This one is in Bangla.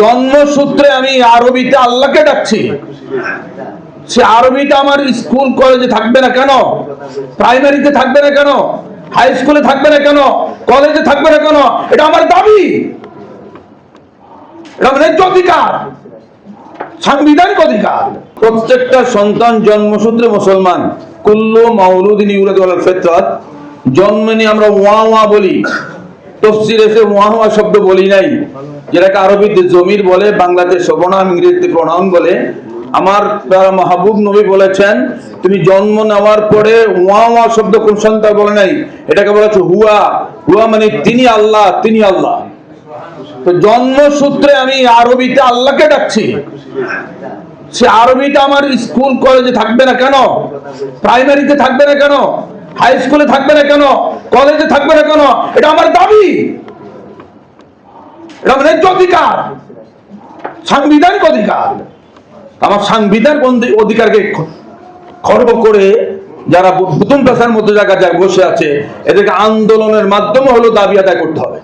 জন্মসূত্রে আমি আরবিতে আল্লাহকে ডাকছি। সে আমার স্কুল, কলেজে থাকবে না কেন? প্রাইমারিতে থাকবে না কেন? হাই স্কুলে থাকবে না কেন? কলেজে থাকবে না কেন? এটা আমার দাবি। অধিকার। সাংবিধানিক অধিকার। প্রত্যেকটা সন্তান জন্মসূত্রে মুসলমান। কুল্লু মাউলুদিন ইউলাদ ফিতরাত। জন্ম নিয়ে আমরা ওয়া ওয়া বলি। তফসির এসে ওয়া ওয়া শব্দ বলি নাই, যেটাকে আরবিতে জমির বলে ইংরেজিতে প্রণাম বলে, আমার মাহবুব নবী বলেছেন, তুমি জন্ম নেওয়ার পরে শব্দ বলে নাই? এটাকে বলা হচ্ছে হুয়া। হুয়া মানে তিনি আল্লাহ তিনি আল্লাহ। তো জন্মসূত্রে আমি আরবিতে আল্লাহকে ডাকছি। সে আরবিটা আমার স্কুল, কলেজে থাকবে না কেন? প্রাইমারিতে থাকবে না কেন? হাই স্কুলে থাকবে না কেন? কলেজে থাকবে না কেন? এটা আমার দাবি। এটা আমার ন্যায্য অধিকার। সাংবিধানিক অধিকার। আমার সাংবিধানিক অধিকারকে খর্ব করে যারা বুতুন পেশার মতো জায়গা যায়, বসে আছে, এদেরকে আন্দোলনের মাধ্যমে হলো দাবি আদায় করতে হবে।